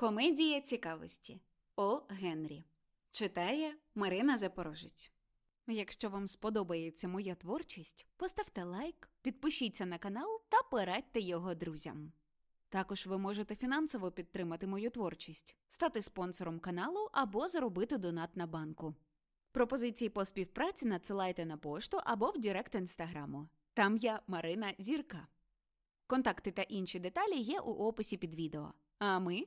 Комедія цікавості О. Генрі. Читає Марина Запорожець. Якщо вам сподобається моя творчість, поставте лайк, підпишіться на канал та порадьте його друзям. Також ви можете фінансово підтримати мою творчість, стати спонсором каналу або заробити донат на банку. Пропозиції по співпраці надсилайте на пошту або в Директ інстаграму. Там я Марина Зірка. Контакти та інші деталі є у описі під відео. А ми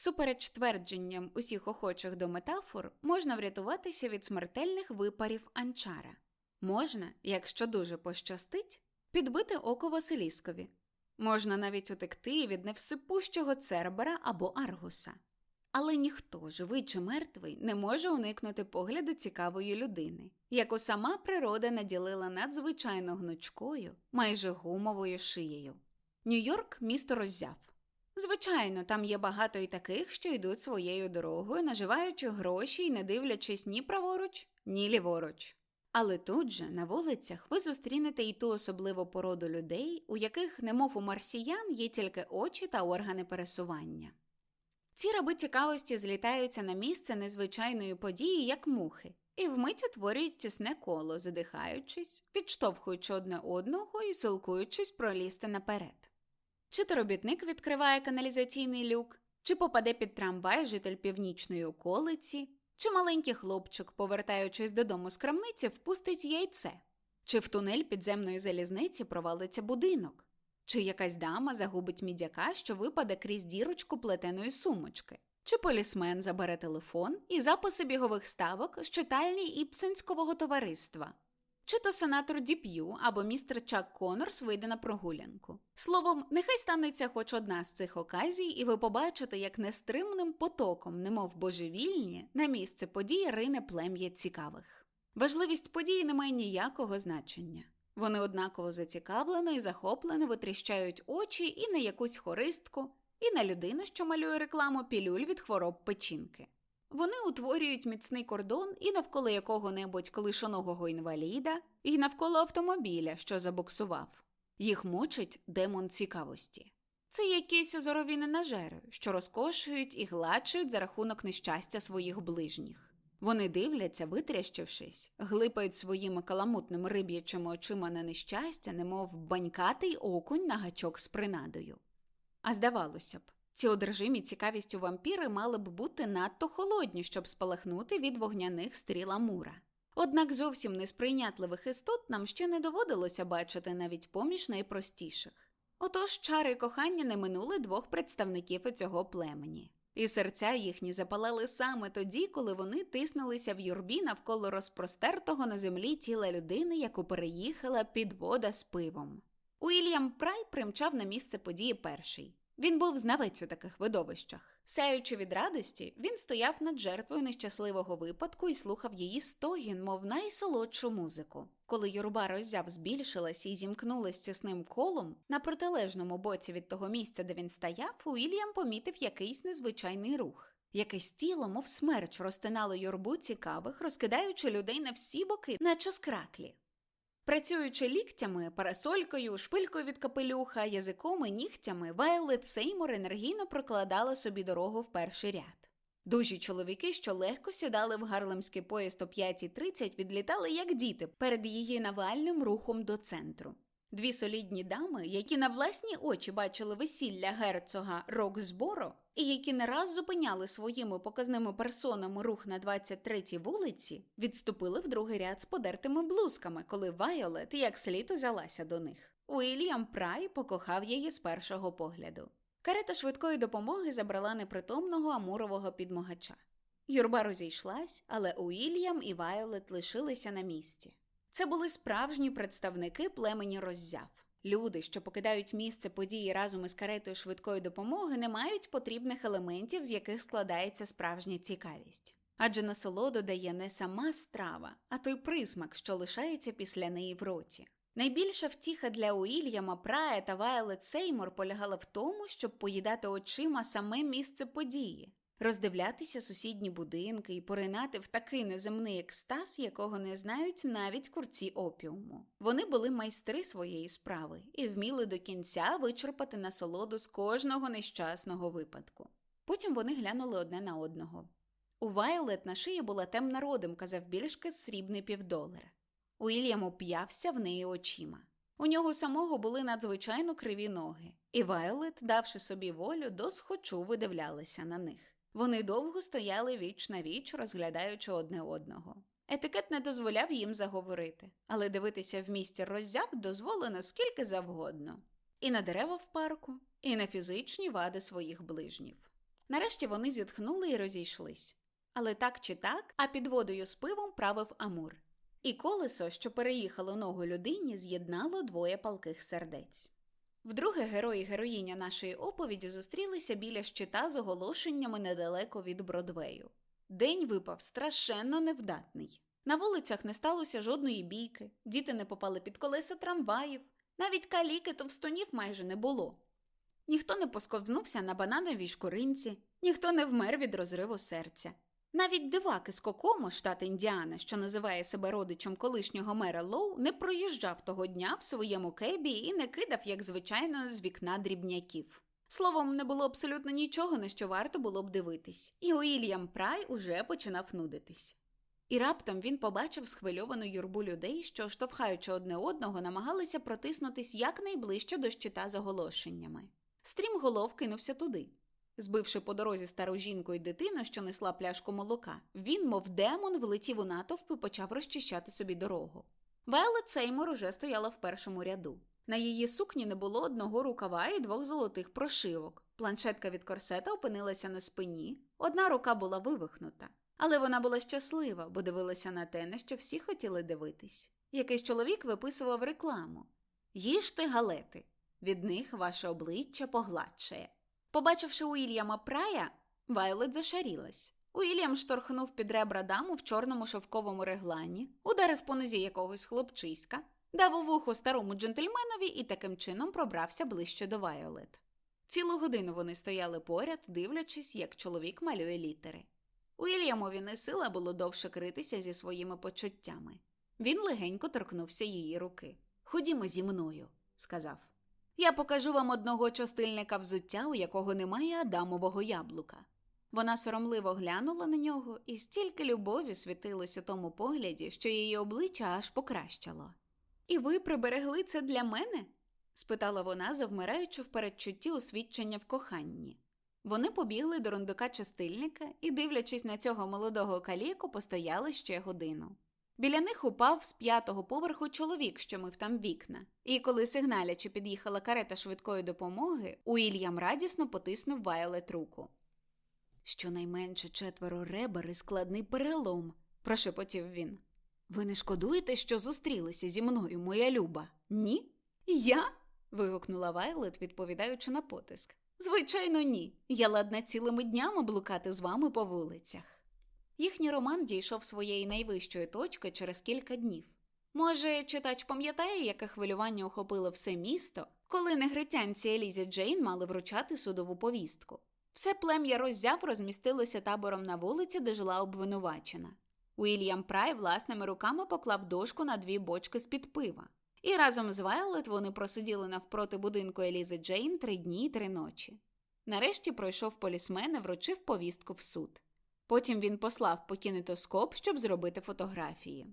Всупереч твердженням усіх охочих до метафор, можна врятуватися від смертельних випарів анчара. Можна, якщо дуже пощастить, підбити око Василіскові. Можна навіть утекти від невсипущого цербера або аргуса. Але ніхто, живий чи мертвий, не може уникнути погляду цікавої людини, яку сама природа наділила надзвичайно гнучкою, майже гумовою шиєю. Нью-Йорк місто роззяв. Звичайно, там є багато і таких, що йдуть своєю дорогою, наживаючи гроші і не дивлячись ні праворуч, ні ліворуч. Але тут же, на вулицях, ви зустрінете і ту особливу породу людей, у яких, немов у марсіян, є тільки очі та органи пересування. Ці раби цікавості злітаються на місце незвичайної події, як мухи, і вмить утворюють тісне коло, задихаючись, підштовхуючи одне одного і силкуючись пролізти наперед. Чи то робітник відкриває каналізаційний люк, чи попаде під трамвай житель північної околиці, чи маленький хлопчик, повертаючись додому з крамниці, впустить яйце, чи в тунель підземної залізниці провалиться будинок, чи якась дама загубить мідяка, що випаде крізь дірочку плетеної сумочки, чи полісмен забере телефон і записи бігових ставок з читальні Іпсенського товариства. Чи то сенатор Діп'ю або містер Чак Конорс вийде на прогулянку. Словом, нехай станеться хоч одна з цих оказій, і ви побачите, як нестримним потоком, немов божевільні, на місце події рине плем'я цікавих. Важливість події не має ніякого значення. Вони однаково зацікавлено і захоплено витріщають очі і на якусь хористку, і на людину, що малює рекламу пілюль від хвороб печінки. Вони утворюють міцний кордон і навколо якого-небудь колишоного інваліда, і навколо автомобіля, що забуксував. Їх мучить демон цікавості. Це якісь зорові ненажери, що розкошують і гладшують за рахунок нещастя своїх ближніх. Вони дивляться, витрящившись, глипають своїми каламутними риб'ячими очима на нещастя, немов банькатий окунь на гачок з принадою. А здавалося б, ці одержимі цікавістю вампіри мали б бути надто холодні, щоб спалахнути від вогняних стріл Амура. Однак зовсім несприйнятливих істот нам ще не доводилося бачити навіть поміж найпростіших. Отож чари кохання не минули двох представників цього племені, і серця їхні запалали саме тоді, коли вони тиснулися в юрбі навколо розпростертого на землі тіла людини, яку переїхала підвода з пивом. Уільям Прай примчав на місце події перший. Він був знавець у таких видовищах. Сяючи від радості, він стояв над жертвою нещасливого випадку і слухав її стогін, мов найсолодшу музику. Коли юрба роззяв збільшилася і зімкнулась тісним колом, на протилежному боці від того місця, де він стояв, Уільям помітив якийсь незвичайний рух. Якесь тіло, мов смерч, розтинало юрбу цікавих, розкидаючи людей на всі боки, наче скраклі. Працюючи ліктями, парасолькою, шпилькою від капелюха, язиком і нігтями, Вайолет Сеймор енергійно прокладала собі дорогу в перший ряд. Дужі чоловіки, що легко сідали в гарлемський поїзд о 5.30, відлітали як діти перед її навальним рухом до центру. Дві солідні дами, які на власні очі бачили весілля герцога Роксборо, і які не раз зупиняли своїми показними персонами рух на 23-й вулиці, відступили в другий ряд з подертими блузками, коли Вайолет як слід узялася до них. Уільям Прай покохав її з першого погляду. Карета швидкої допомоги забрала непритомного амурового підмогача. Юрба розійшлась, але Уільям і Вайолет лишилися на місці. Це були справжні представники племені роззяв. Люди, що покидають місце події разом із каретою швидкої допомоги, не мають потрібних елементів, з яких складається справжня цікавість. Адже насолоду дає не сама страва, а той присмак, що лишається після неї в роті. Найбільша втіха для Уільяма, Прая та Вайлет Сеймор полягала в тому, щоб поїдати очима саме місце події, роздивлятися сусідні будинки і поринати в такий неземний екстаз, якого не знають навіть курці опіуму. Вони були майстри своєї справи і вміли до кінця вичерпати насолоду з кожного нещасного випадку. Потім вони глянули одне на одного. У Вайлет на шиї була темна родимка завбільшки срібний півдолар. Уільям уп'явся в неї очима. У нього самого були надзвичайно криві ноги, і Вайолет, давши собі волю, досхочу видивлялися на них. Вони довго стояли віч на віч, розглядаючи одне одного. Етикет не дозволяв їм заговорити, але дивитися в місті роззяк дозволено скільки завгодно. І на дерева в парку, і на фізичні вади своїх ближнів. Нарешті вони зітхнули і розійшлись. Але так чи так, а під водою з пивом правив Амур. І колесо, що переїхало ногу людині, з'єднало двоє палких сердець. Вдруге герой і героїня нашої оповіді зустрілися біля щита з оголошеннями недалеко від Бродвею. День випав страшенно невдатний. На вулицях не сталося жодної бійки, діти не попали під колеса трамваїв, навіть каліки товстунів майже не було. Ніхто не посковзнувся на банановій шкуринці, ніхто не вмер від розриву серця. Навіть дивак із Кокомо, штат Індіана, що називає себе родичем колишнього мера Лоу, не проїжджав того дня в своєму кебі і не кидав, як звичайно, з вікна дрібняків. Словом, не було абсолютно нічого, на що варто було б дивитись, і Уільям Прай уже починав нудитись. І раптом він побачив схвильовану юрбу людей, що, штовхаючи одне одного, намагалися протиснутись якнайближче до щита з оголошеннями. Стрім голов кинувся туди. Збивши по дорозі стару жінку і дитину, що несла пляшку молока, він, мов демон, влетів у натовп і почав розчищати собі дорогу. Вайлет Сеймор уже стояла в першому ряду. На її сукні не було одного рукава і двох золотих прошивок. Планшетка від корсета опинилася на спині, одна рука була вивихнута. Але вона була щаслива, бо дивилася на те, на що всі хотіли дивитись. Якийсь чоловік виписував рекламу: Їжте галети, від них ваше обличчя погладшає. Побачивши Уільяма Прая, Вайлет зашарілась. Уільям шторхнув під ребра даму в чорному шовковому реглані, ударив по нозі якогось хлопчиська, дав у вухо старому джентльменові і таким чином пробрався ближче до Вайолет. Цілу годину вони стояли поряд, дивлячись, як чоловік малює літери. Уільямові не сила було довше критися зі своїми почуттями. Він легенько торкнувся її руки. Ходімо зі мною, сказав. Я покажу вам одного частильника взуття, у якого немає адамового яблука. Вона соромливо глянула на нього, і стільки любові світилось у тому погляді, що її обличчя аж покращало. І ви приберегли це для мене? спитала вона, завмираючи в передчутті освідчення в коханні. Вони побігли до рундука частильника і, дивлячись на цього молодого каліку, постояли ще годину. Біля них упав з п'ятого поверху чоловік, що мив там вікна, і коли сигналячи під'їхала карета швидкої допомоги, Уільям радісно потиснув Вайолет руку. Щонайменше четверо ребер і складний перелом, прошепотів він. Ви не шкодуєте, що зустрілися зі мною, моя люба? Ні? Я? вигукнула Вайлет, відповідаючи на потиск. Звичайно, ні. Я ладна цілими днями блукати з вами по вулицях. Їхній роман дійшов своєї найвищої точки через кілька днів. Може, читач пам'ятає, яке хвилювання охопило все місто, коли негритянці Елізі Джейн мали вручати судову повістку. Все плем'я роззяв розмістилося табором на вулиці, де жила обвинувачена. Уільям Прай власними руками поклав дошку на дві бочки з-під пива. І разом з Вайолет вони просиділи навпроти будинку Елізи Джейн три дні й три ночі. Нарешті пройшов полісмен і вручив повістку в суд. Потім він послав по кінетоскоп, щоб зробити фотографії.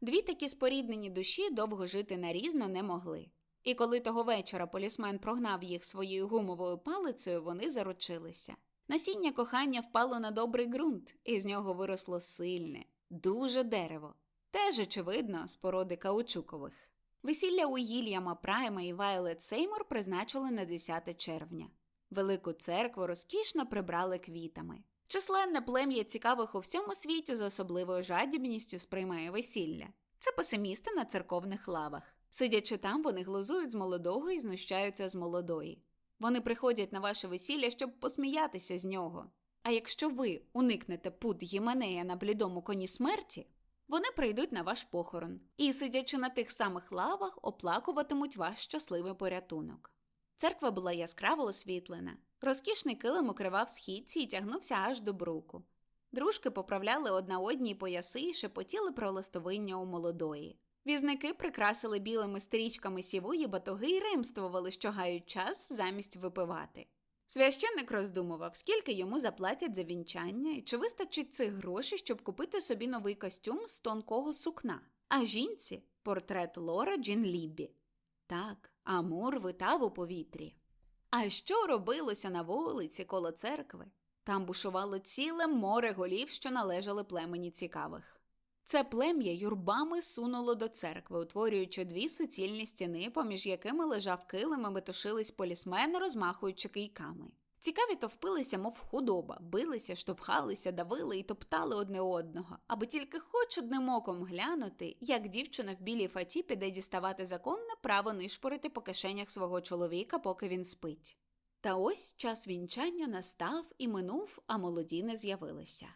Дві такі споріднені душі довго жити нарізно не могли. І коли того вечора полісмен прогнав їх своєю гумовою палицею, вони заручилися. Насіння кохання впало на добрий ґрунт, і з нього виросло сильне, дуже дерево, теж, очевидно, з породи каучукових. Весілля Уільяма Прайма і Вайлет Сеймур призначили на 10 червня. Велику церкву розкішно прибрали квітами. Численне плем'я цікавих у всьому світі з особливою жадібністю сприймає весілля. Це песимісти на церковних лавах. Сидячи там, вони глузують з молодого і знущаються з молодої. Вони приходять на ваше весілля, щоб посміятися з нього. А якщо ви уникнете пут Гіменея на блідому коні смерті, вони прийдуть на ваш похорон і, сидячи на тих самих лавах, оплакуватимуть ваш щасливий порятунок. Церква була яскраво освітлена. Розкішний килим укривав східці і тягнувся аж до бруку. Дружки поправляли одна одній пояси і шепотіли про ластовиння у молодої. Візники прикрасили білими стрічками сівої батоги і римствували, що гають час замість випивати. Священник роздумував, скільки йому заплатять за вінчання і чи вистачить цих грошей, щоб купити собі новий костюм з тонкого сукна, а жінці портрет Лора Джін Ліббі. Так, Амур витав у повітрі. А що робилося на вулиці коло церкви? Там бушувало ціле море голів, що належали племені цікавих. Це плем'я юрбами сунуло до церкви, утворюючи дві суцільні стіни, поміж якими лежав килим і метушились полісмени, розмахуючи кийками. Цікаві то впилися, мов худоба, билися, штовхалися, давили і топтали одне одного, аби тільки хоч одним оком глянути, як дівчина в білій фаті піде діставати законне право нишпорити по кишенях свого чоловіка, поки він спить. Та ось час вінчання настав і минув, а молоді не з'явилися.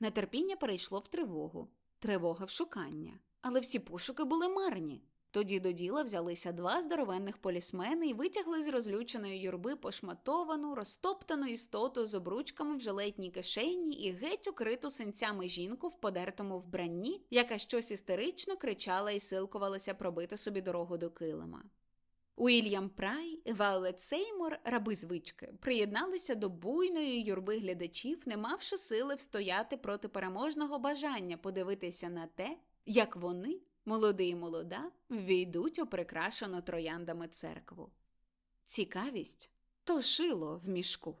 Нетерпіння перейшло в тривогу, тривога в шукання, але всі пошуки були марні. Тоді до діла взялися два здоровенних полісмени і витягли з розлюченої юрби пошматовану, розтоптану істоту з обручками в жилетній кишені і геть укриту синцями жінку в подертому вбранні, яка щось істерично кричала і силкувалася пробити собі дорогу до килима. Уільям Прай і Ваулет Сеймур, раби звички, приєдналися до буйної юрби глядачів, не мавши сили встояти проти переможного бажання подивитися на те, як вони, молодий і молода, ввійдуть у прикрашену трояндами церкву. Цікавість то шило в мішку.